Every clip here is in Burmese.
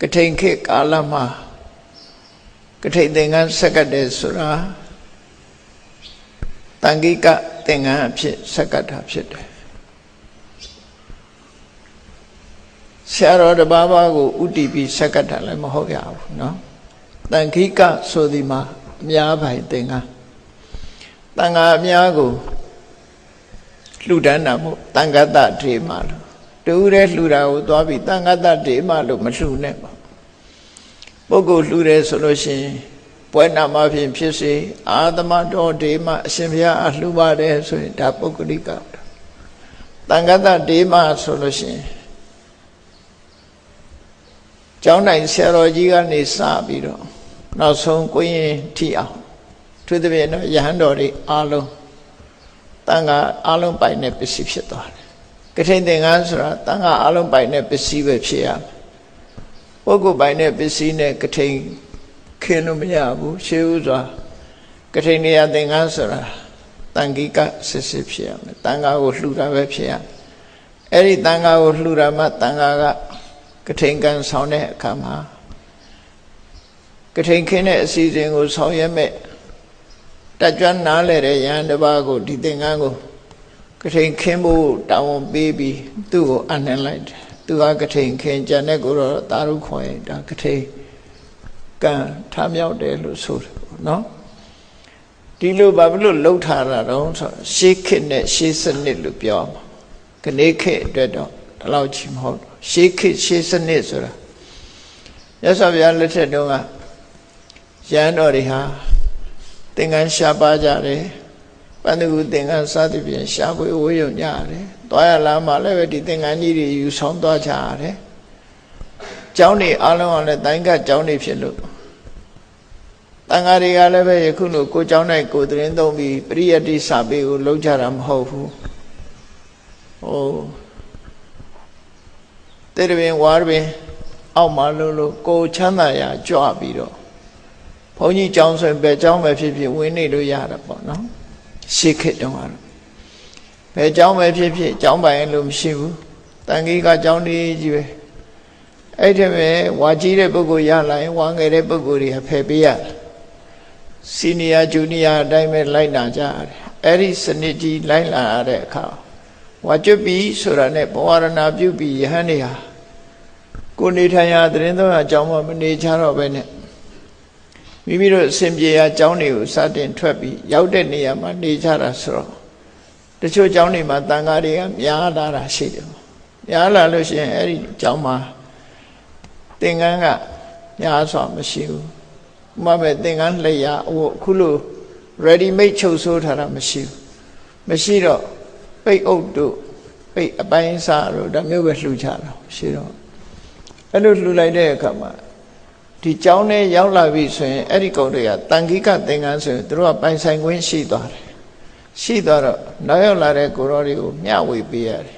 ကထိန်ခေတ်ကာလမှာကထိန်သင်္ကန်းဆက်ကတ်တယ်ဆိုတာတန်ခိကသင်္ကန်းအဖြစ်ဆက်ကတ်တာဖြစ်တယ်ဆရာတော်တစ်ပါးပါးကိုဥတီပြီးဆက်ကတ်တာလည်းမဟုတ်ရဘူးเนาะတန်ခိကဆိုဒီမှာအများပိုင်သင်္ကန်းတန်ဃာအများကိုလှူဒန်းတာမို့တန်ဃတဒေမလို့ တူတဲ့လှူတာကိုသွားပြီးတန်ဃတဒေမလို့မလှူနဲ့ပါပုဂ္ဂိုလ်လှူတယ်ဆိုလို့ရှိရင်ပွဲနာမဖြင့်ဖြစ်စေအာသမတော်ဒေမအရှင်ဘုရားအလှူပါတယ်ဆိုရင်ဒါပုဂ္ဂလိကတန်ဃတဒေမဆိုလို့ရှိရင်ကျောင်းတိုင်းဆရာတော်ကြီးကနေစပြီးတော့နောက်ဆုံးကိုရင်ထိအောင်သူသဖြင့်တော့ယဟန်တော်တွေအားလုံးတန်ခါအားလုံးပိုင်တဲ့ပစ္စည်းဖြစ်သွားတယ် ကထိန်သင်္ကန်းဆိုတာတန်ခါအားလုံးပိုင်တဲ့ပစ္စည်းပဲဖြစ်ရမယ်ပုဂ္ဂိုလ်ပိုင်တဲ့ပစ္စည်းနဲ့ကထိန်ခင်းလို့မရဘူးရှေးဥစွာကထိန်နေရသင်္ကန်းဆိုတာတန်ခိကစစ်စစ်ဖြစ်ရမယ်တန်ခါကိုလှူတာပဲဖြစ်ရမယ်အဲ့ဒီတန်ခါကိုလှူတာမှတန်ခါကကထိန်ကံဆောင်တဲ့အခါမှာကထိန်ခင်းတဲ့အစီအစဉ်ကိုဆောင်ရွက်မဲ့တက်ကြွနားလဲတဲ့ယဟန်တစ်ပါးကိုဒီသင်္ကန်းကို ကထိန်ခင်းဖို့တောင်းဝန်ပေးပြီးသူ့ကိုအနှံလိုက်တယ်သူကကထိန်ခင်းကြံတဲ့ကိုတော့တာရုခွန်ဒါကထိန်ကံထမြောက်တယ်လို့ဆိုတယ်ပေါ့နော်ဒီလိုဘာဖြစ်လို့လှုပ်ထားတာတော့ဆိုရှေးခေတ်နဲ့ရှေးစနစ်လို့ပြောမှာခဏခေတ်အတွက်တော့ဒီလောက်ချီမဟုတ်တော့ရှေးခေတ်ရှေးစနစ်ဆိုတာရသော်ဗျာလက်ထက်တုန်းကရန်တော်တွေဟာသင်္ကန်းရှားပါကြတယ် ပန္နကုသင်္ကန်းစသဖြင့်ရှားပွေဝေးယုံကြရတယ်သွားရလာမှလည်းပဲဒီသင်္ကန်းကြီးတွေယူဆောင်သွားကြရတယ်ကျောင်းတွေအားလုံးကလည်းတိုင်းကကျောင်းတွေဖြစ်လို့တန်ဃာတွေကလည်းပဲယခုလိုကိုကျောင်း၌ကိုသတင်းသုံးပြီးပရိယတ္တိစာပေကိုလုံးကြတာမဟုတ်ဘူးဟိုတေရပင်ဝါရပင်အောက်မှာလို့လို့ကိုချမ်းသာရာကြွပြီးတော့ဘုန်းကြီးကျောင်းဆိုရင်ဘယ်ကျောင်းပဲဖြစ်ဖြစ်ဝင်နေလို့ရတာပေါ့နော် ရှေးခေတ်တုန်းကတော့ဘယ်ကျောင်းပဲဖြစ်ဖြစ်ကျောင်းပိုင်လို့မရှိဘူးတန်ကြီးကကျောင်းကြီးကြီးပဲအဲ့ဒီမဲ့ဝါကြီးတဲ့ပုဂ္ဂိုလ်ရလာရင်ဝါငယ်တဲ့ပုဂ္ဂိုလ်တွေကဖယ်ပေးရစီနီယာဂျူနီယာအတိုင်းပဲလိုက်နာကြရတယ်အဲ့ဒီစနစ်ကြီးလိုက်လာရတဲ့အခါဝါကျွတ်ပြီဆိုတာနဲ့ဘဝရဏပြုပြီးယဟန်နေဟာကိုနေထိုင်ရာသတင်းသုံးရာအကြောင်းမှမနေချတော့ပဲနဲ့ မိမိတို့အစဉ်ပြေရာအကြောင်းတွေကိုစတင်ထွက်ပြီးရောက်တဲ့နေရာမှာနေကြတာဆိုတော့တချို့အကြောင်းတွေမှာတန်ဃာတွေကများလာတာရှိတယ်များလာလို့ရှိရင်အဲ့ဒီအကြောင်းမှာသင်္ကန်းကများစွာမရှိဘူးဥပမာပဲသင်္ကန်းလက်ရဟိုအခုလို ready made ချုပ်ဆိုးထားတာမရှိဘူးမရှိတော့ပိတ်အုပ်တို့ပိတ်အပိုင်းစားတို့ဒါမျိုးပဲလှူချတာရှိတော့အဲ့လိုလှူလိုက်တဲ့အခါမှာ ဒီကျောင်းထဲရောက်လာပြီဆိုရင်အဲ့ဒီကုံတွေကတန်ခိကသင်္ကန်းဆိုရင်တို့ကပိုင်ဆိုင်ခွင့်ရှိသွားတယ်ရှိသွားတော့နောက်ရောက်လာတဲ့ကိုရောတွေကိုမျှဝေပေးရတယ်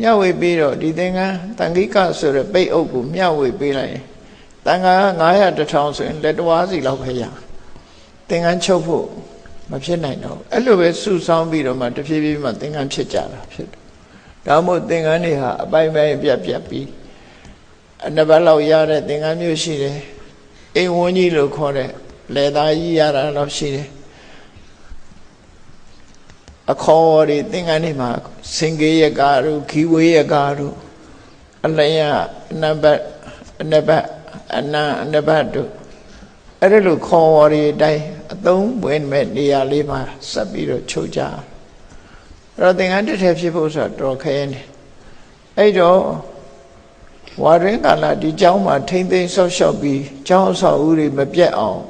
မျှဝေပေးတော့ဒီသင်္ကန်းတန်ခိကဆိုတဲ့ပိတ်အုပ်ကိုမျှဝေပေးလိုက်ရင်တန်ခါ900 1000ဆိုရင်လက်တော်စီလောက်ပဲရသင်္ကန်းချုပ်ဖို့မဖြစ်နိုင်တော့အဲ့လိုပဲစုဆောင်းပြီးတော့မှတဖြည်းဖြည်းမှသင်္ကန်းဖြစ်ကြတာဖြစ်တယ်ဒါမှမဟုတ်သင်္ကန်းတွေဟာအပိုင်းပိုင်းပြတ်ပြတ်ပြီး အနှစ်ပတ်လောက်ရတဲ့သင်္ကန်းမျိုးရှိတယ်အိမ်ဝန်းကြီးလို့ခေါ်တဲ့လယ်သားကြီးရတာတော့ရှိတယ်အခေါ်တွေသင်္ကန်းတွေမှာစင်ကေးရကာတို့ခီဝေးရကာတို့အလျံအနဘတ်အနဘတ်အနံအနဘတ်တို့အဲ့ဒါလိုခေါ်ဝေါ်တွေအတိုင်းအသုံးဝင်မဲ့နေရာလေးမှာဆက်ပြီးတော့ချုပ်ကြအဲ့တော့သင်္ကန်းတစ်ထည်ဖြစ်ဖို့ဆိုတော့တော်ခဲနေအဲ့တော့ ဝါရင်းကာလဒီเจ้าမှာထိမ့်သိမ်းဆော့ရှော့ပြီးเจ้าဆောက်ဦးတွေမပြတ်အောင်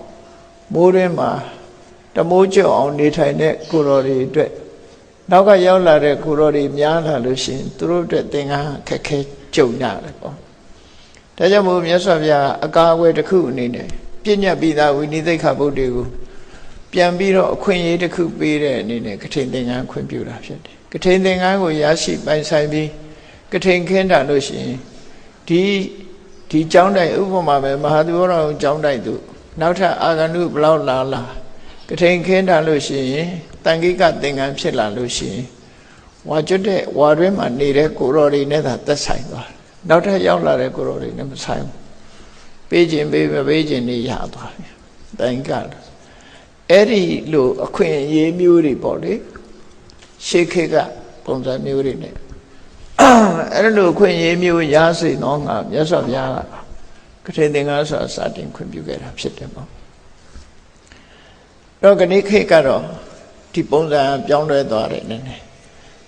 မိုးရင်းမှာတမိုးကျော်အောင်နေထိုင်တဲ့ကိုတော်တွေအတွက်နောက်ကရောက်လာတဲ့ကိုတော်တွေများလာလို့ရှိရင်သူတို့အတွက်သင်္ကန်းခက်ခဲကြုံရတယ်ပေါ့ဒါကြောင့်မို့မြတ်စွာဘုရားအကာအကွယ်တစ်ခုအနေနဲ့ပြည့်ညတ်ပြီးသားဝိနိသိက္ခာပုဒ်တွေကိုပြန်ပြီးတော့အခွင့်အရေးတစ်ခုပေးတဲ့အနေနဲ့ကထိန်သင်္ကန်းခွင့်ပြုတာဖြစ်တယ်ကထိန်သင်္ကန်းကိုရရှိပိုင်ဆိုင်ပြီးကထိန်ခင်းတာလို့ရှိရင် ဒီဒီကျောင်းတိုင်ဥပမာပဲမဟာသီဝရအောင်ကျောင်းတိုင်သူနောက်ထပ်အာဂန္တုဘလောက်လာလာကထိန်ခင်းတာလို့ရှိရင်တန်ခိကသင်္ကန်းဖြစ်လာလို့ရှိရင်ဝဝါကျွတ်တဲ့ဝါတွင်းမှာနေတဲ့ကိုရော်တွေနဲ့သာသက်ဆိုင်သွားတယ်နောက်ထပ်ရောက်လာတဲ့ကိုရော်တွေနဲ့မဆိုင်ဘူးပေးခြင်းပေးမပေးခြင်းနေရသွားပြီတိုင်ကလို့အဲ့ဒီလိုအခွင့်အရေးမျိုးတွေပေါ့လေရှေးခေတ်ကပုံစံမျိုးတွေနဲ့ အဲ့လိုအခွင့်အရေးမျိုးရစေတော့ငါမြတ်စွာဘုရားကကထေသင်္ကားဆိုတာစတင်ခွင့်ပြုခဲ့တာဖြစ်တယ်ပေါ့တော့ခဏခေတ်ကတော့ဒီပုံစံပြောင်းလဲသွားတယ်နည်းနည်း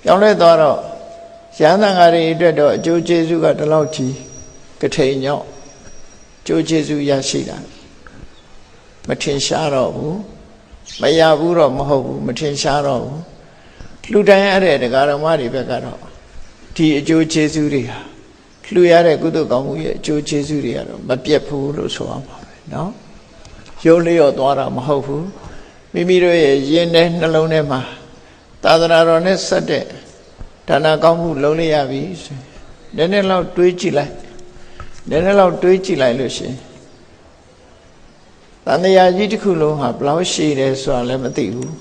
ပြောင်းလဲသွားတော့ရဟန်းသံဃာတွေအတွက်တော့အကျိုးကျေးဇူးကဒီလောက်ကြီးကထိန်ညော့ကျိုးကျေးဇူးရရှိတာမထင်ရှားတော့ဘူးမရဘူးတော့မဟုတ်ဘူးမထင်ရှားတော့ဘူးလူတိုင်းရတဲ့တရားတော်မတွေဘက်ကတော့ ဒီအကျိုးကျေးဇူးတွေဟာလူရတဲ့ကုသိုလ်ကောင်းမှုရဲ့အကျိုးကျေးဇူးတွေကတော့မပြတ်ဘူးလို့ဆိုအောင်ပါပဲเนาะရုပ်လျော့သွားတာမဟုတ်ဘူးမိမိတို့ရဲ့ယဉ်တဲ့နှလုံးထဲမှာသာသနာတော်နဲ့ဆက်တဲ့ဒါနကောင်းမှုလုံးလိုက်ရပြီဆိုရင်နည်းနည်းလောက်တွေးကြည့်လိုက်နည်းနည်းလောက်တွေးကြည့်လိုက်လို့ရှိရင်တန်တရားကြီးတစ်ခုလုံးဟာဘလောက်ရှိတယ်ဆိုတာလည်းမသိဘူး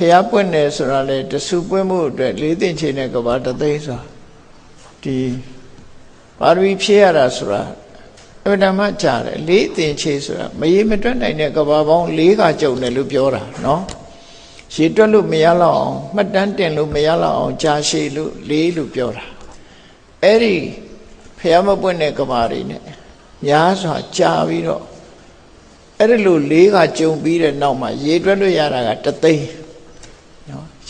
ဖျားပွင့်တယ်ဆိုတာလည်းတဆူပွင့်မှုအတွက်လေးသိင်ချိန်နဲ့ကဘာတသိန်းဆိုတာဒီပါရမီဖြည့်ရတာဆိုတာအမှန်တမ်းကြားတယ်လေးသိင်ချိန်ဆိုတာမရေမတွက်နိုင်တဲ့ကဘာပေါင်း၄ခါကြုံတယ်လို့ပြောတာနော်ရေတွက်လို့မရတော့အောင်မှတ်တမ်းတင်လို့မရတော့အောင်ကြာရှည်လို့လေးလို့ပြောတာအဲ့ဒီဖះမပွင့်တဲ့ကဘာတွေနဲ့များစွာကြာပြီးတော့အဲ့ဒီလိုလေးကကြုံပြီးတဲ့နောက်မှာရေတွက်လို့ရတာကတသိန်းနော်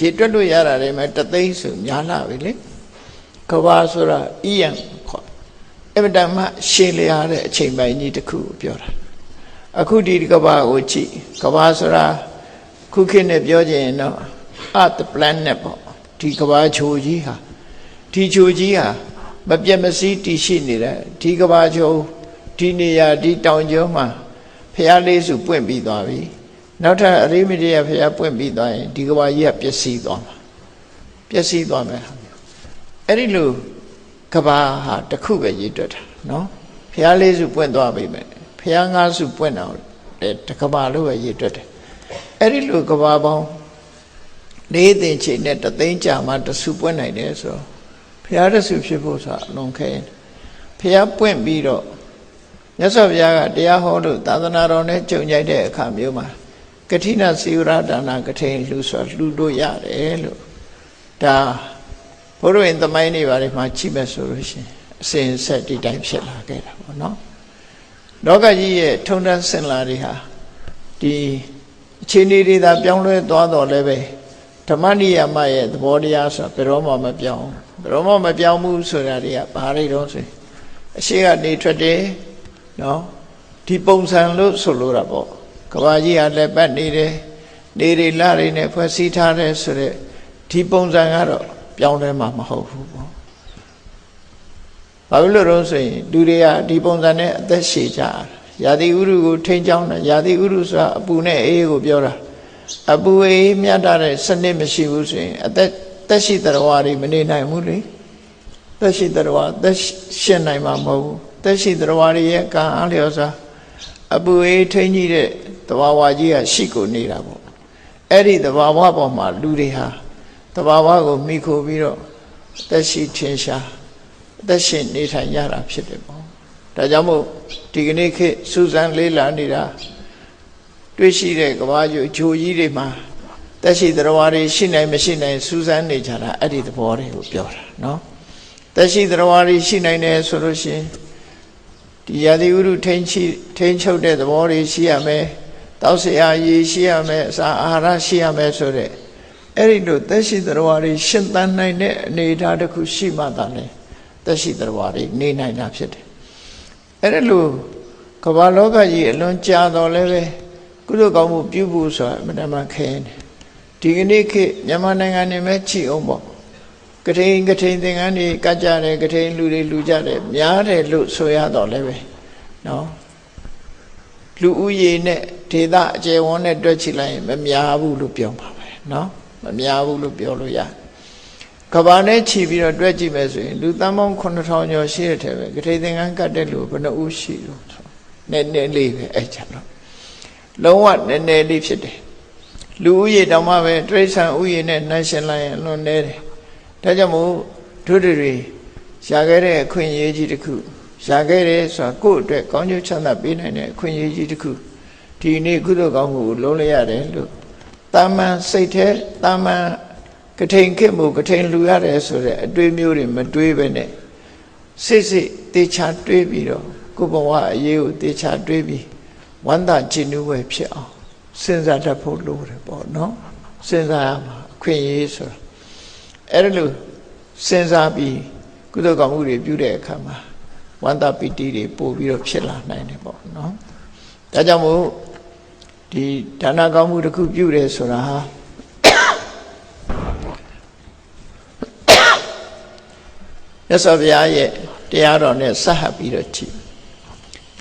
ရေတွက်လို့ရတာတွေမဲ့တသိန်းဆိုများလာပြီလေကဘာဆိုတာဣယံခေါ်အမတမရှည်လျားတဲ့အချိန်ပိုင်းကြီးတစ်ခုကိုပြောတာအခုဒီကဘာကိုကြည့်ကဘာဆိုတာခုခေတ်နဲ့ပြောကြရင်တော့ earth planet ပေါ့ဒီကဘာချိုကြီးဟာဒီချိုကြီးဟာမပြတ်မစည်းတည်ရှိနေတဲ့ဒီကဘာချိုဒီနေရာဒီတောင်ကျောမှာဖျားလေးစုပွင့်ပြီးသွားပြီ နောက်ထပ်အရိမတိယဖျားပွင့်ပြီးသွားရင်ဒီကဘာကြီးကပျက်စီးသွားမှာပျက်စီးသွားမယ်အဲ့ဒီလိုကဘာဟာတစ်ခုပဲရည်တွက်တာနော်ဖျားလေးစုပွင့်သွားပြီမယ်ဖျားငါးစုပွင့်တော့တကဘာလို့ပဲရည်တွက်တယ်အဲ့ဒီလိုကဘာပေါင်းလေးသိင်ချိန်နဲ့တသိန်းကြာမှတဆူပွင့်နိုင်တယ်ဆိုတော့ဖျားတဆူဖြစ်ဖို့ဆိုတာအလွန်ခဲရင်ဖျားပွင့်ပြီးတော့မြတ်စွာဘုရားကတရားဟောလို့သာသနာတော်နဲ့ကြုံကြိုက်တဲ့အခါမျိုးမှာ ကတိနာစီဝရဒါနာကထိန်လှူဆိုလှူလို့ရတယ်လို့ဒါဘုရားရင်သမိုင်းတွေဘာတွေမှာကြည့်မဲ့ဆိုလို့ရှိရင်အစဉ်ဆက်ဒီတိုင်းဖြစ်လာခဲ့တာပေါ့နော်လောကကြီးရဲ့ထုံတန်းစင်လာတွေဟာဒီအခြေအနေတွေသာပြောင်းလဲသွားတော့လည်းပဲဓမ္မနိယမရဲ့သဘောတရားဆိုတာဘယ်တော့မှမပြောင်းဘယ်တော့မှမပြောင်းဘူးဆိုတာတွေကဘာတွေတော့ဆိုရင်အရှိကနေထွက်တယ်နော်ဒီပုံစံလို့ဆိုလိုတာပေါ့ ကဘာကြီးကလည်းပတ်နေတယ်နေတွေလတွေနဲ့ဖွဲ့စည်းထားတယ်ဆိုတော့ဒီပုံစံကတော့ပြောင်းလဲမှာမဟုတ်ဘူးပေါ့ဘာလို့လဲတော့ဆိုရင်လူတွေကဒီပုံစံနဲ့အသက်ရှည်ကြရာသီဥတုကိုထိန်းချောင်းတယ်ရာသီဥတုဆိုတာအပူနဲ့အေးကိုပြောတာအပူအေးမြတ်တာတဲ့စနစ်မရှိဘူးဆိုရင်အသက်သက်ရှိတရားဝါတွေမနေနိုင်ဘူးလေသက်ရှိတရားဝါသက်ရှင်နိုင်မှာမဟုတ်ဘူးသက်ရှိတရားဝါတွေရဲ့ကံအားလျော်စွာ အပူအေးထိန်းကြီးတဲ့တဘာဝကြီးကရှိကိုနေတာပေါ့အဲ့ဒီတဘာဝပေါ်မှာလူတွေဟာတဘာဝကိုမိခိုပြီးတော့သက်ရှိထင်ရှားသက်ရှင်နေထိုင်ရတာဖြစ်တယ်ပေါ့ဒါကြောင့်မို့ဒီကနေ့ခေတ်စူးစမ်းလေးလာနေတာတွေ့ရှိတဲ့ကဘာကျိုဂျိုကြီးတွေမှာသက်ရှိတရားဝါတွေရှိနိုင်မရှိနိုင်စူးစမ်းနေကြတာအဲ့ဒီသဘောတွေကိုပြောတာနော်သက်ရှိတရားဝါတွေရှိနိုင်တယ်ဆိုလို့ရှိရင် ဒီရာသီဥတုထိန်းချိထိန်းချုပ်တဲ့သဘောတွေရှိရမယ်တောက်စရာရေရှိရမယ်အစာအာဟာရရှိရမယ်ဆိုတဲ့အဲ့ဒီလိုသက်ရှိသတ္တဝါတွေရှင်သန်နိုင်တဲ့အနေအထားတစ်ခုရှိမှသာလေသက်ရှိသတ္တဝါတွေနေနိုင်တာဖြစ်တယ်အဲ့ဒီလိုကမ္ဘာလောကကြီးအလွန်ကြာတော်လဲပဲကုသိုလ်ကောင်းမှုပြုဖို့ဆိုတာအမှန်တမ်းခဲတယ်ဒီကနေ့ခေတ်မြန်မာနိုင်ငံနေမဲ့ချီအောင်ပေါ့ ကထိန်ကထိန်သင်္ကန်းတွေကတ်ကြတယ်ကထိန်လူတွေလူကြတယ်များတယ်လို့ဆိုရတော့လဲပဲနော်လူဦးရေနဲ့ဒေသအကျယ်ဝန်းနဲ့တွက်ချလိုက်ရင်မများဘူးလို့ပြောပါပဲနော်မများဘူးလို့ပြောလို့ရတယ်ကဘာနဲ့ခြီးပြီးတော့တွက်ကြည့်မယ်ဆိုရင်လူတန်းပေါင်း9000ကျော်ရှိတဲ့ထဲပဲဂထိသင်္ကန်းကတ်တဲ့လူဘယ်နှဦးရှိလို့ဆိုနည်းနည်းလေးပဲအဲ့ချင်တော့လုံးဝနည်းနည်းလေးဖြစ်တယ်လူဦးရေတောင်မှပဲတိရစ္ဆာန်ဦးရေနဲ့နှိုင်းရှင်လိုက်ရင်လွန်နေတယ် ဒါကြောင့်မို့တို့တွေရှာခဲ့တဲ့အခွင့်အရေးကြီးတစ်ခုရှာခဲ့တယ်ဆိုတာကိုယ့်အတွက်ကောင်းကျိုးချမ်းသာပေးနိုင်တဲ့အခွင့်အရေးကြီးတစ်ခုဒီနေ့ကုသိုလ်ကောင်းမှုကိုလုံးလိုက်ရတယ်လို့တာမန်စိတ်แท้တာမန်ကထိန်ခစ်မှုကထိန်လူရတယ်ဆိုတဲ့အတွေးမျိုးတွေမတွေးပဲနဲ့စိတ်စိတ်တေချာတွေးပြီးတော့ကိုယ်ဘဝအရေးကိုတေချာတွေးပြီးဝမ်းသာခြင်းနူးဝယ်ဖြစ်အောင်စဉ်းစားတတ်ဖို့လိုတယ်ပေါ့နော်စဉ်းစားရမှာအခွင့်အရေးဆိုတာ အဲ့ဒါလို့စဉ်းစားပြီးကုသိုလ်ကောင်းမှုတွေပြုတဲ့အခါမှာဝန္တာပီတိတွေပို့ပြီးတော့ဖြစ်လာနိုင်တယ်ပေါ့နော်ဒါကြောင့်မို့ဒီဒါနကောင်းမှုတစ်ခုပြုတယ်ဆိုတာဟာမြတ်စွာဘုရားရဲ့တရားတော်နဲ့ဆက်ဟပ်ပြီးတော့ကြည့်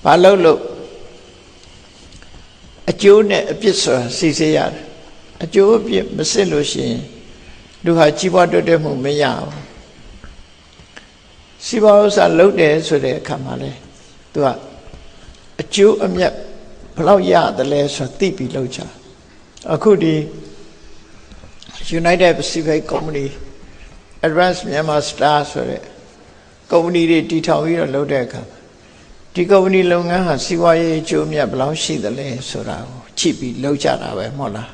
ဘာလို့လို့အကျိုးနဲ့အပြစ်ဆိုတာစီစေးရတယ်အကျိုးအပြစ်မစစ်လို့ရှိရင် လူဟာကြီးပွားတိုးတက်မှုမရဘူးစီးပွားဥစ္စာလုပ်တယ်ဆိုတဲ့အခါမှာလဲသူကအကျိုးအမြတ်ဘယ်လောက်ရတယ်လဲဆိုသိပြီးလုပ်ကြအခုဒီ United Pacific Company Advanced Myanmar Star ဆိုတဲ့ကုမ္ပဏီတွေတည်ထောင်ပြီးတော့လုပ်တဲ့အခါဒီကုမ္ပဏီလုပ်ငန်းဟာစီးပွားရေးအကျိုးအမြတ်ဘယ်လောက်ရှိသလဲဆိုတာကိုချိပြီးလုပ်ကြတာပဲမဟုတ်လား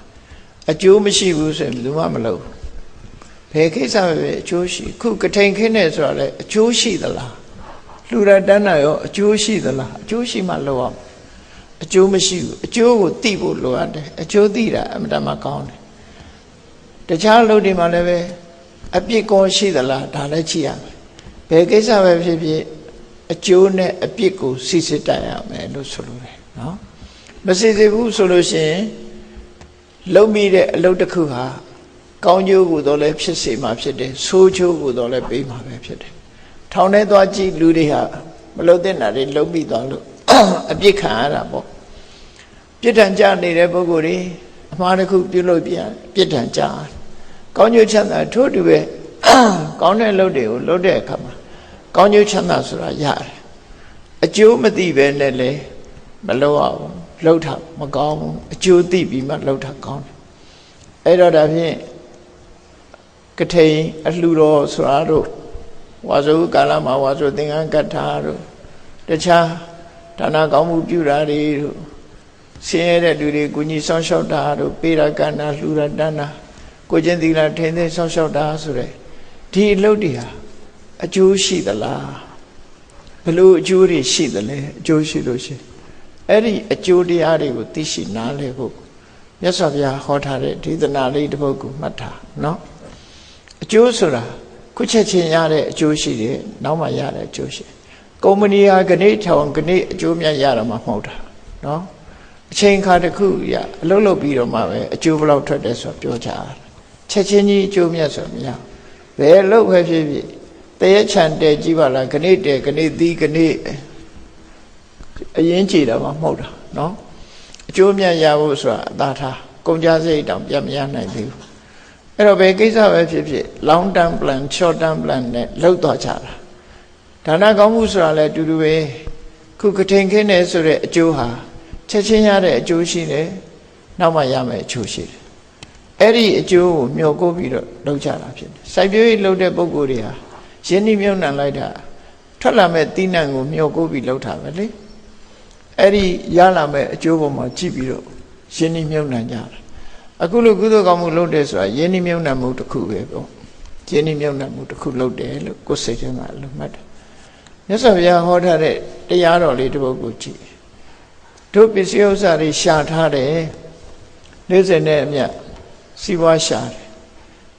အကျိုးမရှိဘူးဆိုရင်ဘယ်သူမှမလုပ်ဘူး ဘယ်ကိစ္စပဲအကျိုးရှိခုကထိန်ခင်းနေဆိုတာလေအကျိုးရှိသလားလှူရတန်းတာရောအကျိုးရှိသလားအကျိုးရှိမှလုပ်အောင်အကျိုးမရှိဘူးအကျိုးကိုသိဖို့လိုအပ်တယ်အကျိုးသိတာအမှန်တမ်းကောင်းတယ်တခြားလုပ်တွေမှာလည်းပဲအပြစ်ကောရှိသလားဒါလည်းကြည့်ရမယ်ဘယ်ကိစ္စပဲဖြစ်ဖြစ်အကျိုးနဲ့အပြစ်ကိုစစ်စစ်တတ်ရမယ်လို့ဆိုလိုတယ်နော်မစစ်စစ်ဘူးဆိုလို့ရှိရင်လုံမိတဲ့အလုပ်တစ်ခုဟာ ကောင်းကျိုးကိုတော့လည်းဖြစ်စေမှာဖြစ်တယ်ဆိုးကျိုးကိုတော့လည်းပေးမှာပဲဖြစ်တယ်ထောင်ထဲသွားကြည့်လူတွေဟာမလုံတဲ့နာတွေလုံမိသွားလို့အပြစ်ခံရတာပေါ့ပြစ်ဒဏ်ကြနေတဲ့ပုဂ္ဂိုလ်တွေအမှားတစ်ခုပြုလုပ်ပြန်ပြစ်ဒဏ်ကြကောင်းကျိုးချမ်းသာထို့တူပဲကောင်းတဲ့လုပ်တွေကိုလုပ်တဲ့အခါမှာကောင်းကျိုးချမ်းသာဆိုတာရတယ်အကျိုးမသိပဲနဲ့လေမလုပ်အောင်လှုပ်တာမကောင်းဘူးအကျိုးသိပြီးမှလှုပ်တာကောင်းတယ်အဲ့တော့ဒါဖြင့် ကထိန်အလှူတော်ဆိုတာတို့ဝါစုကာလမှာဝါစုသင်္ကန်းကထာတို့တခြားဒါနကောင်းမှုပြုတာတွေတို့ဆင်းရဲတဲ့လူတွေကုညီဆောင်ရှောက်တာတို့ပေးရကဏ္ဍလှူရတန်းတာကိုချင်းသီလာထိန်းသိမ်းဆောင်ရှောက်တာဆိုတဲ့ဒီအလုပ်တွေဟာအကျိုးရှိသလားဘလို့အကျိုးတွေရှိသလဲအကျိုးရှိလို့ရှိအဲ့ဒီအကျိုးတရားတွေကိုသိရှိနားလည်ဖို့မြတ်စွာဘုရားဟောထားတဲ့ဒေသနာလေးတစ်ပုဒ်ကိုမှတ်ထားနော် အကျိုးဆိုတာခုချက်ချင်းရတဲ့အကျိုးရှိတယ်နောက်မှရတဲ့အကျိုးရှိကုမ္ပဏီဟာခဏိထောင်ခဏိအကျိုးမြတ်ရတာမှမဟုတ်တာနော်အချိန်ခါတစ်ခုရအလုပ်လုပ်ပြီးတော့မှပဲအကျိုးဘယ်လောက်ထွက်တယ်ဆိုတာပြောကြတာချက်ချင်းကြီးအကျိုးမြတ်ဆိုတာမရဘယ်လို့ပဲဖြစ်ဖြစ်တရချန်တဲကြည့်ပါလားခဏိတဲခဏိသီးခဏိအရင်ကြည်တာမှမဟုတ်တာနော်အကျိုးမြတ်ရဖို့ဆိုတာအသာထားကုန်ကြစရိတ်တောင်ပြတ်မရနိုင်သေးဘူး အဲ့တော့ဘယ်ကိစ္စပဲဖြစ်ဖြစ် long term plan short term plan နဲ့လောက်သွားကြတာဒါနကောင်းမှုဆိုတာလည်းအတူတူပဲခုကထိန်ခင်းနေဆိုတဲ့အကျိုးဟာချက်ချင်းရတဲ့အကျိုးရှိတယ်နောက်မှရမယ်အကျိုးရှိတယ်အဲ့ဒီအကျိုးကိုမျှော်ကိုပြီးတော့လုပ်ကြတာဖြစ်တယ်စိုက်ပျိုးရေးလုပ်တဲ့ပုံကိုယ်တွေဟာရင်းနှီးမြှုပ်နှံလိုက်တာထွက်လာမဲ့တိနံကိုမျှော်ကိုပြီးလုပ်တာပဲလေအဲ့ဒီရလာမဲ့အကျိုးပေါ်မှာကြည့်ပြီးတော့ရင်းနှီးမြှုပ်နှံကြတာ အခုလိုကုသိုလ်ကောင်းမှုလုပ်တယ်ဆိုတာယဉ်နှမြုံနှံမှုတစ်ခုပဲပေါ့ယဉ်နှမြုံနှံမှုတစ်ခုလုပ်တယ်လို့ကိုယ်စိတ်ထဲမှာလို့မှတ်တယ်မြတ်စွာဘုရားဟောထားတဲ့တရားတော်လေးတစ်ပုဒ်ကိုကြည့်တို့ပစ္စည်းဥစ္စာတွေရှာထားတယ်40နဲ့အမြတ်စီးပွားရှာတယ်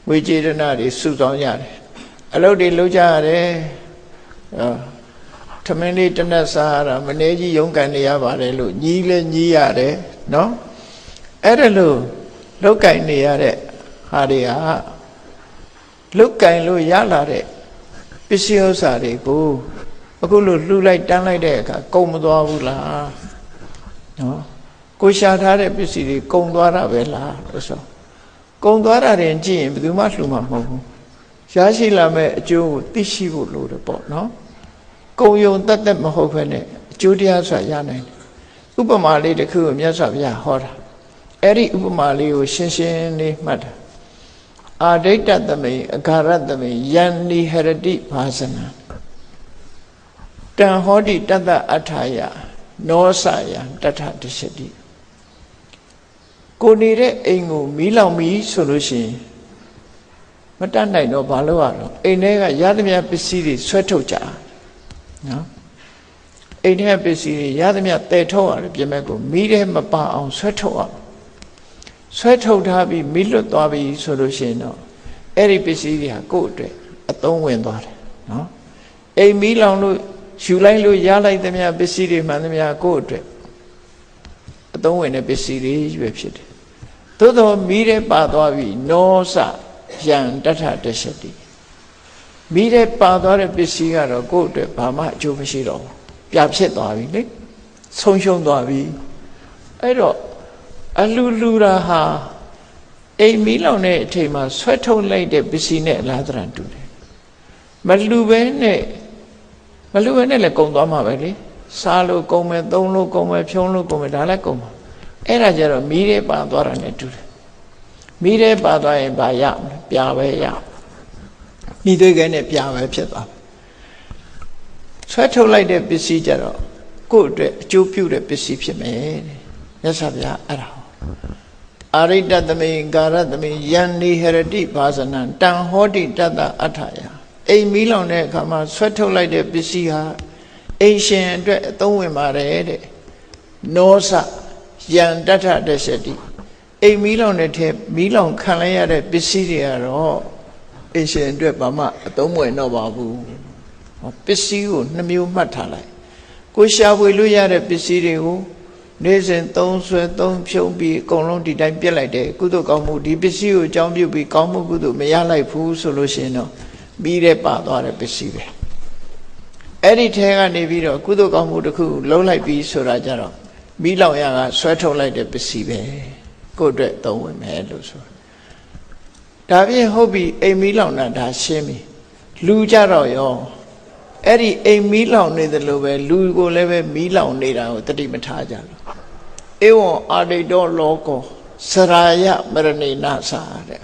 ဝေကျေတနာတွေစုဆောင်ရတယ်အလုပ်တွေလုပ်ကြရတယ်ထမင်းလေးတစ်နက်စားရတာမနေကြီးရုန်းကန်နေရပါတယ်လို့ညီးလဲညီးရတယ်နော်အဲ့ဒါလို့ လုတ်ကင်နေရတဲ့ဟာတွေကလုတ်ကင်လို့ရလာတဲ့ပစ္စည်းဥစ္စာတွေကိုအခုလို့လှူလိုက်တန်းလိုက်တဲ့အခါကုန်မသွားဘူးလားနော်ကိုရှာထားတဲ့ပစ္စည်းတွေကုန်သွားတာပဲလားလို့ဆိုကုန်သွားတာတင်ကြည့်ရင်ဘယ်သူမှလှူမှာမဟုတ်ဘူးရရှိလာမဲ့အကျိုးကိုသိရှိဖို့လိုတယ်ပေါ့နော်ကုန်ယုံတတ်တတ်မဟုတ်ဘဲနဲ့အကျိုးတရားဆိုတာရနိုင်တယ်ဥပမာလေးတစ်ခုကိုမြတ်စွာဘုရားဟောတာ အဲ့ဒီဥပမာလေးကိုရှင်းရှင်းလေးမှတ်တာအာဒိဋ္ဌသမိန်အခါရသမိန်ယန္နိဟရတိဘာဇနံတံဟောတိတတ္တအထာယနောစယံတထတရှတိကိုနေတဲ့အိမ်ကိုမီးလောင်ပြီဆိုလို့ရှိရင်မတတ်နိုင်တော့ဘာလို့ရတော့အိမ်ထဲကရသမျှပစ္စည်းတွေဆွဲထုတ်ကြနော်အိမ်ထဲပစ္စည်းတွေရသမျှတည်ထုတ်ရတယ်ပြင်မဲ့ကိုမီးထဲမပါအောင်ဆွဲထုတ်အောင် ဆွဲထုတ်ထားပြီးမီးလွတ်သွားပြီဆိုလို့ရှိရင်တော့အဲ့ဒီပစ္စည်းတွေဟာကိုယ့်အတွက်အသုံးဝင်သွားတယ်နော်အိမ်မီးလောင်လို့ယူလိုက်လို့ရလိုက်သမျှပစ္စည်းတွေမှန်သမျှကိုယ့်အတွက်အသုံးဝင်တဲ့ပစ္စည်းတွေပဲဖြစ်တယ်သို့တော်မီးထဲပါသွားပြီနောစယံတထတရှတိမိတဲ့ပါသွားတဲ့ပစ္စည်းကတော့ကိုယ့်အတွက်ဘာမှအကျိုးမရှိတော့ဘူးပြဖြစ်သွားပြီလေဆုံးရှုံးသွားပြီအဲ့တော့ အလူလူတာဟာအိမ်မီးလောင်တဲ့အချိန်မှာဆွဲထုတ်လိုက်တဲ့ပစ္စည်းနဲ့အလားတရံတူတယ်မလူပဲနဲ့မလူပဲနဲ့လည်းကုံသွားမှာပဲလေစားလို့ကုံမယ်သုံးလို့ကုံမယ်ဖြုံးလို့ကုံမယ်ဒါလည်းကုံမှာအဲ့ဒါကြတော့မီးတဲ့ပါသွားတာနဲ့တူတယ်မိတဲ့ပါသွားရင်ဘာရမလဲပြာပဲရမိသွေးခဲနဲ့ပြာပဲဖြစ်သွားဆွဲထုတ်လိုက်တဲ့ပစ္စည်းကြတော့ကိုယ့်အတွက်အကျိုးပြုတဲ့ပစ္စည်းဖြစ်မယ်တဲ့မြတ်စွာဘုရားအဲ့ဒါ အာရိတသမိကာရသမိယန္နိဟရတိဘာဇနံတံဟောတိတတ္တအထာယအိမ်မီးလောင်တဲ့အခါမှာဆွဲထုတ်လိုက်တဲ့ပစ္စည်းဟာအိမ်ရှင်အတွက်အသုံးဝင်ပါတယ်တဲ့နောစယံတထတရှတိအိမ်မီးလောင်တဲ့ထဲမီးလောင်ခံလိုက်ရတဲ့ပစ္စည်းတွေကတော့အရှင်အတွက်ဘာမှအသုံးမဝင်တော့ပါဘူးပစ္စည်းကိုနှမျိုးမှတ်ထားလိုက်ကိုရှာဖွေလို့ရတဲ့ပစ္စည်းတွေကို နေ့စဉ်သုံးဆွဲသုံးဖြုံးပြီးအကုန်လုံးဒီတိုင်းပြက်လိုက်တယ်ကုသိုလ်ကောင်းမှုဒီပစ္စည်းကိုအကြောင်းပြုပြီးကောင်းမှုကုသိုလ်မရလိုက်ဘူးဆိုလို့ရှိရင်တော့ပြီးတဲ့ပါသွားတဲ့ပစ္စည်းပဲအဲ့ဒီထဲကနေပြီးတော့ကုသိုလ်ကောင်းမှုတစ်ခုလုံးလိုက်ပြီးဆိုတာကြတော့မိလောင်ရကဆွဲထုတ်လိုက်တဲ့ပစ္စည်းပဲကိုယ့်အတွက်သုံးဝင်မယ်လို့ဆိုဒါဖြင့်ဟုတ်ပြီအိမ်မီးလောင်တာဒါရှင်းပြီလူကြတော့ရောအဲ့ဒီအိမ်မီးလောင်နေတယ်လို့ပဲလူကိုလည်းပဲမီးလောင်နေတာကိုတတိမထားကြလို့ ဧဝံအာဒိတောလောကောစရာယမရဏိနာစာတဲ့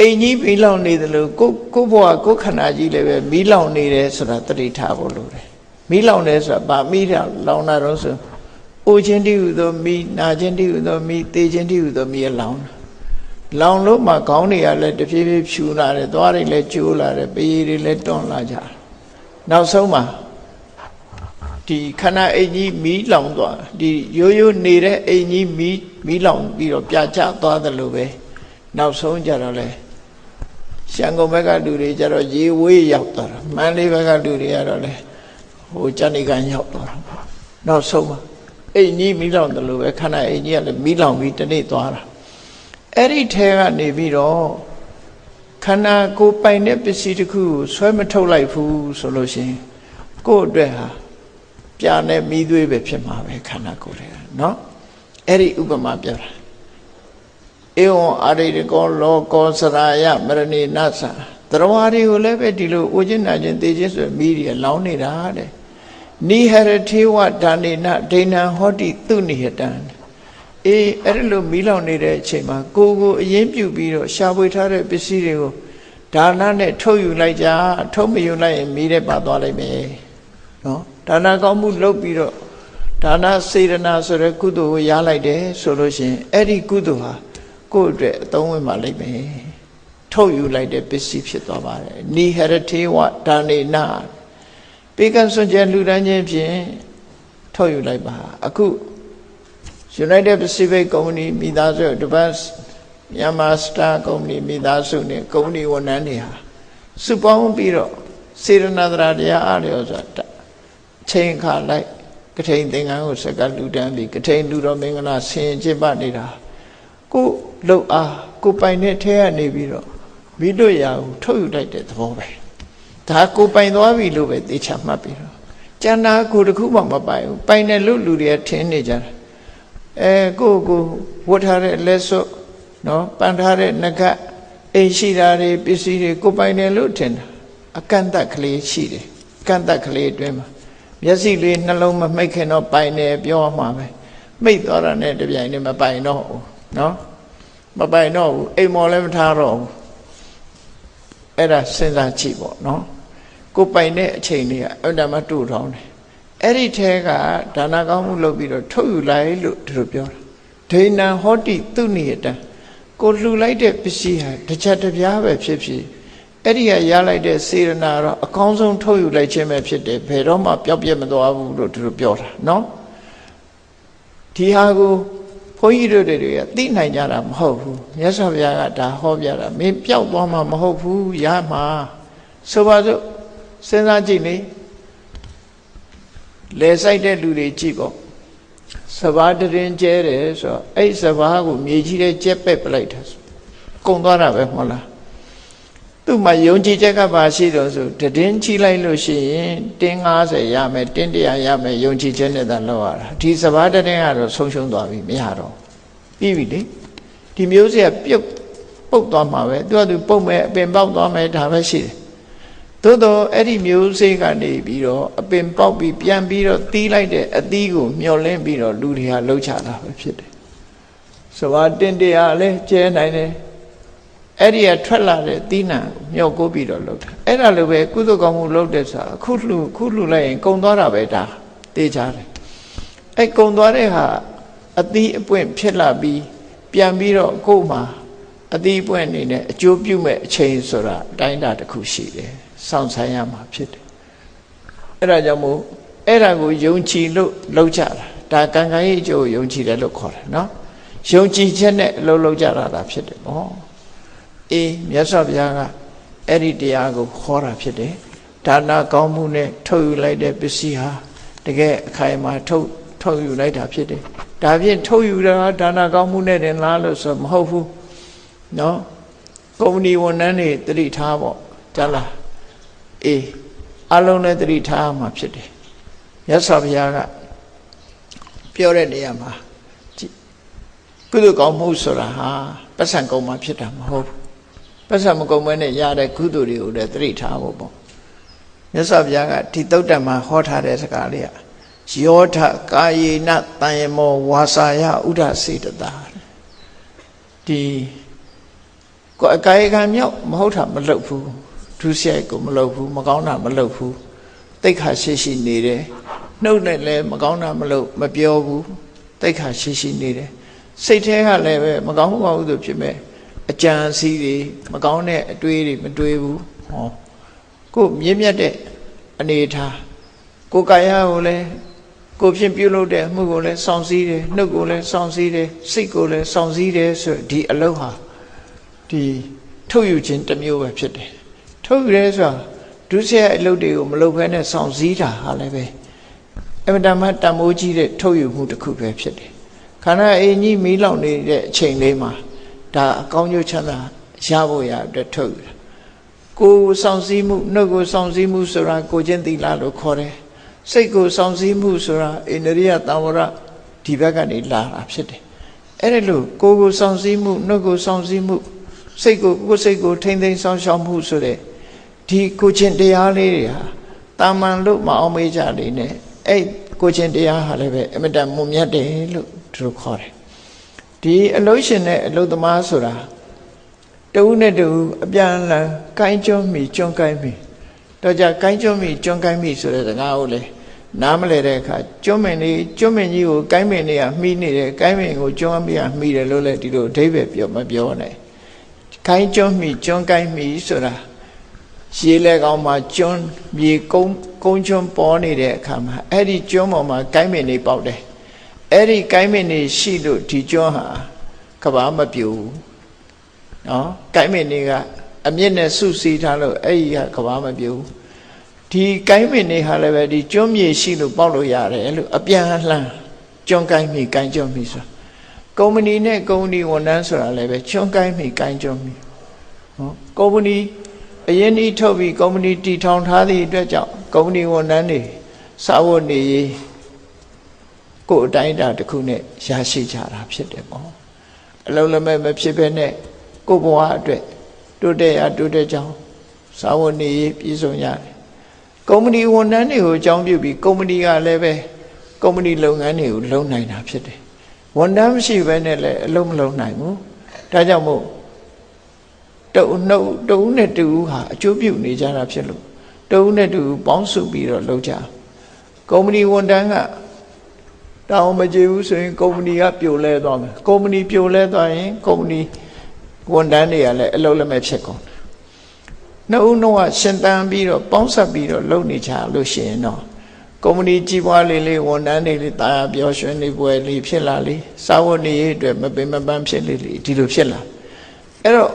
အိမ်ကြီးမီးလောင်နေတယ်လို့ကိုကိုဘဝကိုခန္ဓာကြီးလည်းပဲမီးလောင်နေတယ်ဆိုတာတတိထားဖို့လိုတယ်မီးလောင်တယ်ဆိုတာဗာမီးတာလောင်တာတော့ဆိုအိုခြင်းတိဟုသောမိနာခြင်းတိဟုသောမိသေခြင်းတိဟုသောမိအလောင်းလောင်လို့မှခေါင်းတွေကလည်းတဖြည်းဖြည်းဖြူလာတယ်သွားတွေလည်းကျိုးလာတယ်ပေတွေလည်းတွန်းလာကြတယ်နောက်ဆုံးမှာ ဒီခန္ဓာအိမ်ကြီးမီးလောင်သွားဒီရိုးရိုးနေတဲ့အိမ်ကြီးမီးမီးလောင်ပြီးတော့ပြာကျသွားတယ်လို့ပဲနောက်ဆုံးကြတော့လေရှန်ကုန်ဘက်ကလူတွေကြတော့ရေဝေးရောက်သွားတာမန္တလေးဘက်ကလူတွေကတော့လေဟိုဇဏိကံရောက်သွားတာနောက်ဆုံးမှာအိမ်ကြီးမီးလောင်တယ်လို့ပဲခန္ဓာအိမ်ကြီးကလည်းမီးလောင်ပြီးတနေ့သွားတာအဲ့ဒီထဲကနေပြီးတော့ခန္ဓာကိုယ်ပိုင်တဲ့ပစ္စည်းတစ်ခုကိုဆွဲမထုတ်လိုက်ဘူးဆိုလို့ရှိရင်ကိုယ့်အတွက်ဟာ ပြာနဲ့မီးသွေးပဲဖြစ်မှာပဲခန္ဓာကိုယ်တွေကနော်အဲ့ဒီဥပမာပြောတာဧဝံအာရိတကောလောကောစရာယမရဏိနသသရဝါတွေကိုလည်းပဲဒီလိုဥကျင်နာခြင်းသိခြင်းဆိုမီးတွေလောင်းနေတာတဲ့နိဟရထေဝဒါနေနဒိဏံဟောတိသူနိဟတံအေးအဲ့ဒီလိုမီးလောင်နေတဲ့အချိန်မှာကိုကိုအရင်ပြုပြီးတော့ရှာဖွေထားတဲ့ပစ္စည်းတွေကိုဒါနနဲ့ထုတ်ယူလိုက်ကြထုတ်မယူလိုက်ရင်မီးတဲ့ပါသွားလိုက်မယ်နော် ဒါနကောင်းမှုလုပ်ပြီးတော့ဒါနစေရနာဆိုတဲ့ကုသိုလ်ကိုရလိုက်တယ်ဆိုလို့ရှိရင်အဲ့ဒီကုသိုလ်ဟာကိုယ့်အတွက်အသုံးဝင်ပါလိမ့်မယ်ထုတ်ယူလိုက်တဲ့ပစ္စည်းဖြစ်သွားပါတယ်နိဟရထေဝဒါနေနာပေကံစွန့်ကြလူတန်းချင်းဖြင့်ထုတ်ယူလိုက်ပါအခု United Pacific Company မိသားစုတပတ်မြန်မာစတာကုမ္ပဏီမိသားစုနဲ့ကုမ္ပဏီဝန်ထမ်းတွေဟာစုပေါင်းပြီးတော့စေရနာတရာတရားအားလျော်ဆိုတာ ချိန်ခါလိုက်ကထိန်သင်္ကန်းကိုစကလူတန်းပြီးကထိန်လူတော်မင်္ဂလာဆင်ကျင့်ပနေတာကိုလှုပ်အားကိုပိုင်တဲ့ထဲကနေပြီးတော့မိတို့ရာကိုထုတ်ယူလိုက်တဲ့သဘောပဲဒါကိုပိုင်သွားပြီလို့ပဲသေချာမှတ်ပြီးတော့ကျန်တာကိုတခုမှမပိုင်ဘူးပိုင်တယ်လို့လူတွေကထင်နေကြတယ်အဲကိုကိုဝတ်ထားတဲ့လက်စွပ်နော်ပန်ထားတဲ့ငကအိမ်ရှိတာတွေပစ္စည်းတွေကိုပိုင်တယ်လို့ထင်တာအကန့်အသတ်ကလေးရှိတယ်ကန့်အသတ်ကလေးအတွင်းမှာ မျက်စိလေးနှလုံးမမိတ်ခင်တော့ပိုင်တယ်ပြောမှာပဲမိတ်သွားတာနဲ့တပြိုင်တည်းမပိုင်တော့ဘူးနော်မပိုင်တော့ဘူးအိမ်မော်လည်းမထားတော့ဘူးအဲ့ဒါစဉ်းစားကြည့်ပေါ့နော်ကိုပိုင်တဲ့အချိန်လေးကအတ္တမတူထောင်းတယ်အဲ့ဒီထဲကဒါနကောင်းမှုလုပ်ပြီးတော့ထုတ်ယူလိုက်လို့သူတို့ပြောတာဒိဏံဟောတိသူနိယတံကိုလှူလိုက်တဲ့ပစ္စည်းဟာတစ်ချက်တစ်ပြားပဲဖြစ်ဖြစ် အဲ့ဒီကရလိုက်တဲ့စေရနာတော့အကောင်းဆုံးထုတ်ယူလိုက်ခြင်းပဲဖြစ်တယ်ဘယ်တော့မှပျောက်ပြက်မသွားဘူးလို့သူတို့ပြောတာနော်ဒီဟာကိုဘုန်းကြီးတို့တွေကသိနိုင်ကြတာမဟုတ်ဘူးမြတ်စွာဘုရားကဒါဟောပြတာမင်းပျောက်သွားမှာမဟုတ်ဘူးရမှာဆိုပါစို့စဉ်းစားကြည့်လေလဲဆိုင်တဲ့လူတွေကြည့်ပေါ့စဘာတရင်ကျဲတယ်ဆိုတော့အဲ့စဘာကိုမြေကြီးထဲကျက်ပက်ပလိုက်တာဆိုကုံသွားတာပဲမဟုတ်လား သူ့မှာယုံကြည်ချက်ကပါရှိတော့ဆိုတည်င်းချီလိုက်လို့ရှိရင်တင်း90ရမယ်တင်း100ရမယ်ယုံကြည်ချက်နဲ့သာလောက်ရတာဒီစဘာတရင်ကတော့ဆုံးရှုံးသွားပြီမရတော့ပြီးပြီလေဒီမျိုးစေ့ကပြုတ်ပုတ်သွားမှာပဲသူကသူပုတ်မယ်အပင်ပေါက်သွားမယ်ဒါပဲရှိတယ်သို့တော့အဲ့ဒီမျိုးစေ့ကနေပြီးတော့အပင်ပေါက်ပြီးပြန်ပြီးတော့တီးလိုက်တဲ့အသီးကိုမျောလင်းပြီးတော့လူတွေကလှုပ်ချတာပဲဖြစ်တယ်စဘာတင်းတရားလည်းကျဲနိုင်တယ် အဲ့ဒီကထွက်လာတဲ့သီးနှံမျောကိုပြီးတော့လှုပ်တာအဲ့ဒါလိုပဲကုသကောင်းမှုလှုပ်တဲ့ဆိုတာအခုလှခုလှလိုက်ရင်ကုံသွားတာပဲဒါတေးချတယ်အဲ့ကုံသွားတဲ့ဟာအသီးအပွင့်ဖြစ်လာပြီးပြန်ပြီးတော့ကိုယ်မှာအသီးအပွင့်အနေနဲ့အကျိုးပြုမဲ့အချိန်ဆိုတာအတိုင်းအတာတစ်ခုရှိတယ်စောင့်ဆိုင်ရမှာဖြစ်တယ်အဲ့ဒါကြောင့်မို့အဲ့ဒါကိုယုံကြည်လို့လောက်ကြတာဒါကံကံရဲ့အကျိုးကိုယုံကြည်တယ်လို့ခေါ်တယ်နော်ယုံကြည်ချက်နဲ့အလုပ်လုပ်ကြတာဒါဖြစ်တယ်ပေါ့ အေးမြတ်စွာဘုရားကအဲ့ဒီတရားကိုခေါ်တာဖြစ်တယ်ဒါနကောင်းမှုနဲ့ထုတ်ယူလိုက်တဲ့ပစ္စည်းဟာတကယ်အခိုင်အမာထုတ်ထုတ်ယူလိုက်တာဖြစ်တယ်ဒါဖြင့်ထုတ်ယူတာဒါနကောင်းမှုနဲ့တင်လားလို့ဆိုမဟုတ်ဘူးနော်ကုမ္ပဏီဝန်ထမ်းတွေတတိထားပေါ့ကြားလားအေးအလုံးနဲ့တတိထားမှာဖြစ်တယ်မြတ်စွာဘုရားကပြောတဲ့နေရာမှာကုသိုလ်ကောင်းမှုဆိုတာဟာပတ်စံကုန်မှာဖြစ်တာမဟုတ်ဘူး ပတ်စံမကုန်မဲနဲ့ရတဲ့ကုသိုလ်တွေကိုလည်းတတိထားဖို့ပေါ့မြတ်စွာဘုရားကဒီတုတ်တံမှာဟောထားတဲ့စကားလေးကယောထကာယေနတန်ယမောဝါစာယဥဒစေတတာဒီကိုအကာယကံမြောက်မဟုတ်တာမလုပ်ဘူးဒုစရိုက်ကိုမလုပ်ဘူးမကောင်းတာမလုပ်ဘူးတိတ်ခါရှိရှိနေတယ်နှုတ်နဲ့လည်းမကောင်းတာမလုပ်မပြောဘူးတိတ်ခါရှိရှိနေတယ်စိတ်ထဲကလည်းပဲမကောင်းဘူးဆိုဖြစ်မဲ့ အကြံစီးတွေမကောင်းတဲ့အတွေးတွေမတွေးဘူးဟောကိုမြင့်မြတ်တဲ့အနေထားကိုကာယကိုလည်းကိုဖြင့်ပြုလုပ်တဲ့အမှုကိုလည်းစောင့်စည်းတယ်နှုတ်ကိုလည်းစောင့်စည်းတယ်စိတ်ကိုလည်းစောင့်စည်းတယ်ဆိုဒီအလုပ်ဟာဒီထုတ်ယူခြင်းတစ်မျိုးပဲဖြစ်တယ်ထုတ်ယူရဲဆိုတာဒုစရိုက်အလုပ်တွေကိုမလုပ်ဘဲနဲ့စောင့်စည်းတာဟာလည်းပဲအမတမတမိုးကြီးတဲ့ထုတ်ယူမှုတစ်ခုပဲဖြစ်တယ်ခန္ဓာအင်းကြီးမီးလောင်နေတဲ့အချိန်လေးမှာ ဒါအကောင်းကျိုးချမ်းသာရဖို့ရအတွက်ထုတ်ယူတာကိုယ်စောင့်စည်းမှုနှုတ်ကိုစောင့်စည်းမှုဆိုတာကိုချင်းသီလလို့ခေါ်တယ်စိတ်ကိုစောင့်စည်းမှုဆိုတာအိန္ဒြိယတံဝရဒီဘက်ကနေလာတာဖြစ်တယ်အဲ့ဒါလို့ကိုယ်ကိုစောင့်စည်းမှုနှုတ်ကိုစောင့်စည်းမှုစိတ်ကိုကိုယ်စိတ်ကိုထိမ့်သိမ်းဆောင်ရှောက်မှုဆိုတဲ့ဒီကိုချင်းတရားလေးတွေဟာတာမန်လို့မအောင်မေးကြလေနဲ့အဲ့ကိုချင်းတရားဟာလည်းပဲအမတန်မွန်မြတ်တယ်လို့သူတို့ခေါ်တယ် ဒီအလုံးရှင်နဲ့အလုံးသမားဆိုတာတဦးနဲ့တဦးအပြန်အလှန်ကိုင်းကျွန်းမိကျွန်းကိုင်းမိတော့ကြကိုင်းကျွန်းမိကျွန်းကိုင်းမိဆိုတဲ့စကားကိုလေနားမလဲတဲ့အခါကျွန်းမင်လေးကျွန်းမင်ကြီးကိုကိုင်းမင်လေးကမှီးနေတယ်ကိုင်းမင်ကိုကျွန်းမင်ကမှီးတယ်လို့လေဒီလိုအဓိပ္ပာယ်ပြောမပြောနိုင်ကိုင်းကျွန်းမိကျွန်းကိုင်းမိဆိုတာရေလဲကောင်းမှာကျွန်းမြေကုန်းကုန်းကျွန်းပေါ်နေတဲ့အခါမှာအဲ့ဒီကျွန်းပေါ်မှာကိုင်းမင်လေးပေါက်တယ် အဲ့ဒီကိုင်းမင်လေးရှိလို့ဒီကျွန်းဟာကဘာမပြူဘူးနော်ကိုင်းမင်လေးကအမြင့်နဲ့ဆုစီထားလို့အဲ့ဒီကကဘာမပြူဘူးဒီကိုင်းမင်လေးဟာလည်းပဲဒီကျွန်းမြေရှိလို့ပေါက်လို့ရတယ်လို့အပြန်အလှန်ကျွန်းကိုင်းမိကိုင်းကျွန်းမိဆိုကုမ္ပဏီနဲ့ကုမ္ပဏီဝန်ထမ်းဆိုတာလည်းပဲကျွန်းကိုင်းမိကိုင်းကျွန်းမိဟောကုမ္ပဏီအရင်ဤထုတ်ပြီးကုမ္ပဏီတည်ထောင်ထားသည့်အတွက်ကြောင့်ကုမ္ပဏီဝန်ထမ်းတွေစာဝတ်နေရေး ကိုယ်အတိုင်းအတာတစ်ခုနဲ့ရရှိကြတာဖြစ်တယ်ပေါ့အလုံးလည်းမဖြစ်ဘဲနဲ့ကိုယ်ဘဝအတွက်တိုးတက်ရတိုးတက်ကြောင်းစာဝတ်နေရေးပြည့်စုံရတယ်ကုမ္ပဏီဝန်ထမ်းတွေကိုအကြောင်းပြုပြီးကုမ္ပဏီကလည်းပဲကုမ္ပဏီလုပ်ငန်းတွေကိုလုပ်နိုင်တာဖြစ်တယ်ဝန်ထမ်းမရှိဘဲနဲ့လည်းအလုပ်မလုပ်နိုင်ဘူးဒါကြောင့်မို့တုံနှုတ်တုံနဲ့တူဟာအကျိုးပြုနေကြတာဖြစ်လို့တုံနဲ့တူပေါင်းစုပြီးတော့လုပ်ကြကုမ္ပဏီဝန်ထမ်းက တောင်းမကြည့်ဘူးဆိုရင်ကုမ္ပဏီကပြိုလဲသွားမယ်ကုမ္ပဏီပြိုလဲသွားရင်ကုမ္ပဏီဝန်ထမ်းတွေကလည်းအလုပ်လက်မဲ့ဖြစ်ကုန်တယ်နှစ်ဦးနှုတ်ကရှင်တန်ပြီးတော့ပေါင်းဆက်ပြီးတော့လုပ်နေကြလို့ရှိရင်တော့ကုမ္ပဏီကြီးပွားလေးလေးဝန်ထမ်းတွေလေးတာယာပျော်ရွှင်နေပွဲလေးဖြစ်လာလေစာဝတ်နေရေးအတွက်မပင်မပန်းဖြစ်လေလေဒီလိုဖြစ်လာအဲ့တော့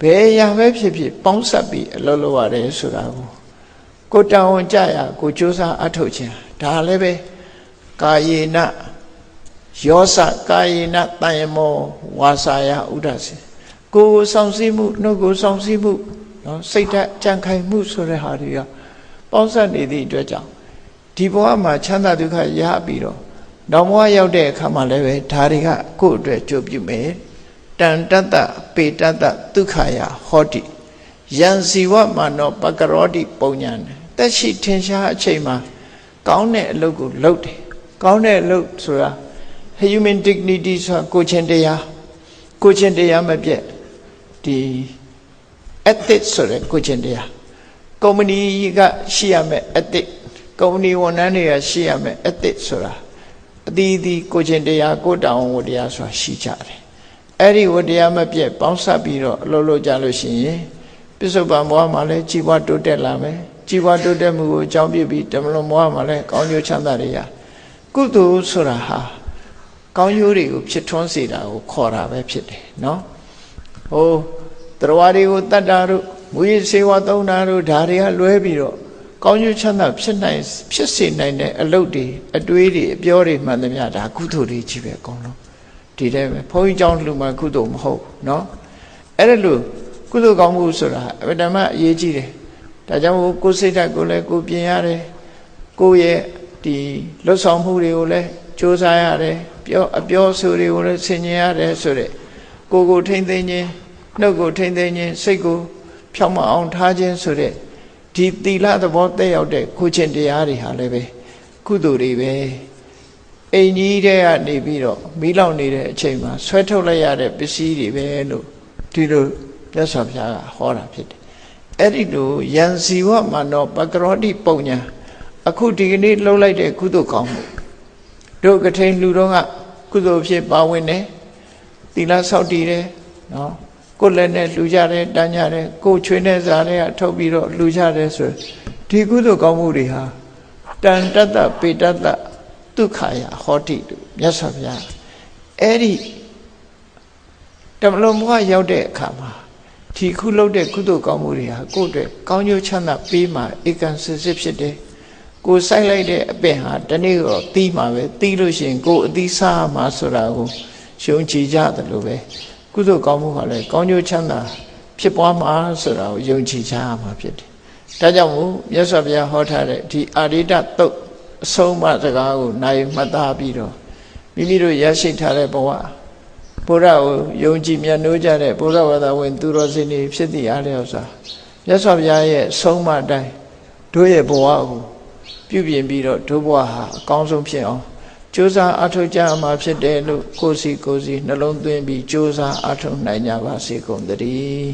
ဘယ်ရာပဲဖြစ်ဖြစ်ပေါင်းဆက်ပြီးအလုပ်လုပ်ရတယ်ဆိုတာကိုကိုတောင်းဝန်ကြရကိုစူးစမ်းအထောက်ခြင်းဒါလည်းပဲ ကာယေနယောစကာယေနတန်ယမောဝါစာယဥဒ္ဒစေကိုယ်ကိုဆောင်စည်းမှုနှုတ်ကိုဆောင်စည်းမှုနော်စိတ်ဓာတ်ကြံခိုင်မှုဆိုတဲ့ဟာတွေကပေါင်းစပ်နေသည့်အတွက်ကြောင့်ဒီဘဝမှာချမ်းသာဒုက္ခရပြီးတော့နောက်ဘဝရောက်တဲ့အခါမှာလည်းပဲဒါတွေကကိုယ့်အတွက်ကြိုးပြုမယ်တန်တတ္တပေတတ္တဒုက္ခယဟောတိယံစီဝမာနောပကရောတိပုံညာတက်ရှိထင်ရှားအချိန်မှာကောင်းတဲ့အလုပ်ကိုလုပ်တယ် ကောင်းတဲ့အလုပ်ဆိုတာ human dignity ဆိုတာကိုချင်းတရားကိုချင်းတရားမပြတ်ဒီ ethics ဆိုတဲ့ကိုချင်းတရားကုမ္ပဏီကရှိရမယ် ethics ကုမ္ပဏီဝန်ထမ်းတွေကရှိရမယ် ethics ဆိုတာအသီးသီးကိုချင်းတရားကိုတောင်းဝတရားဆိုတာရှိကြတယ်အဲ့ဒီဝတရားမပြတ်ပေါင်းစပ်ပြီးတော့အလုပ်လုပ်ကြလို့ရှိရင်ပစ္စုပန်ဘဝမှာလည်းကြီးပွားတိုးတက်လာမယ်ကြီးပွားတိုးတက်မှုကိုအကြောင်းပြပြီးတမလွန်ဘဝမှာလည်းကောင်းကျိုးချမ်းသာတွေရ ကုသိုလ်ဆိုတာဟာကောင်းကျိုးတွေကိုဖြစ်ထွန်းစေတာကိုခေါ်တာပဲဖြစ်တယ်နော်ဟိုတရားတွေကိုတတ်တာတို့မူရစေဝသုံးတာတို့ဒါတွေကလွဲပြီးတော့ကောင်းကျိုးချမ်းသာဖြစ်နိုင်ဖြစ်စေနိုင်တဲ့အလုပ်တွေအတွေးတွေအပြောတွေမှန်သမျှဒါကုသိုလ်တွေကြီးပဲအကုန်လုံးဒီတည်းပဲဘုန်းကြီးကျောင်းလူမှကုသိုလ်မဟုတ်နော်အဲ့ဒါလို့ကုသိုလ်ကောင်းမှုဆိုတာအဗဓမ္မအရေးကြီးတယ်ဒါကြောင့်ကိုယ်စိတ်ဓာတ်ကိုလည်းကိုပြင်ရတယ်ကိုယ့်ရဲ့ ဒီလွတ်ဆောင်မှုတွေကိုလည်းစ조사ရတယ်ပြောအပြောဆိုတွေကိုလည်းဆင်ញင်ရတယ်ဆိုတဲ့ကိုယ်ကိုထိမ့်သိမ်းခြင်းနှုတ်ကိုထိမ့်သိမ်းခြင်းစိတ်ကိုဖြောင်းမအောင်ထားခြင်းဆိုတဲ့ဒီသီလသဘောတက်ရောက်တဲ့ခုချင်းတရားတွေဟာလည်းပဲကုသိုလ်တွေပဲအိမ်ကြီးတဲ့ကနေပြီးတော့မီးလောင်နေတဲ့အချိန်မှာဆွဲထုတ်လိုက်ရတဲ့ပစ္စည်းတွေပဲလို့ဒီလိုမြတ်စွာဘုရားကဟောတာဖြစ်တယ်အဲ့ဒီလိုယံစီဝမနောပကရောတိပုံညာ အခုဒီကနေ့လှုပ်လိုက်တဲ့ကုသိုလ်ကောင်းမှုတို့ကထိန်လူတော်ကကုသိုလ်ဖြစ်ပါဝင်တယ်သီလဆောက်တည်တယ်နော်ကိုယ်လည်းနဲ့လှူကြတယ်တန်းကြတယ်ကိုယ်ချွေးနဲ့စားတွေကထုတ်ပြီးတော့လှူကြတယ်ဆိုဒီကုသိုလ်ကောင်းမှုတွေဟာတန်တတ္တပေတတ္တဒုက္ခယဟောတိလို့မြတ်စွာဘုရားအဲ့ဒီတမလုံးဘဝရောက်တဲ့အခါမှာဒီခုလုပ်တဲ့ကုသိုလ်ကောင်းမှုတွေဟာကိုယ့်အတွက်ကောင်းကျိုးချမ်းသာပေးမှာဧကန်စစ်စစ်ဖြစ်တယ် ကိုယ်စိုက်လိုက်တဲ့အပင်ဟာတနေ့တော့တီးမှာပဲတီးလို့ရှိရင်ကိုယ်အသီးစားမှာဆိုတာကိုရှုံချကြတယ်လို့ပဲကုသိုလ်ကောင်းမှုဟာလည်းကောင်းကျိုးချမ်းသာဖြစ်ပွားမှာဆိုတာကိုယုံကြည်ကြရမှာဖြစ်တယ်။ဒါကြောင့်မို့မြတ်စွာဘုရားဟောထားတဲ့ဒီအာရိတသုတ်အဆုံးအမစကားကိုနိုင်မှတ်သားပြီးတော့မိမိတို့ရရှိထားတဲ့ဘဝဘုရားကိုယုံကြည်မြတ်နိုးကြတဲ့ဘုရားဝါဒဝင်သူတော်စင်တွေဖြစ်တည်အားလျော်စွာမြတ်စွာဘုရားရဲ့ဆုံးမတိုင်းတို့ရဲ့ဘဝကို ပြုပြင်ပြီးတော့တို့ဘဝဟာအကောင်းဆုံးဖြစ်အောင်ကြိုးစားအထောက်ကြမှာဖြစ်တယ်လို့ကိုယ်စီကိုယ်စီနှလုံးသွင်းပြီးကြိုးစားအထောက်နိုင်ကြပါစေကုန်သတည်း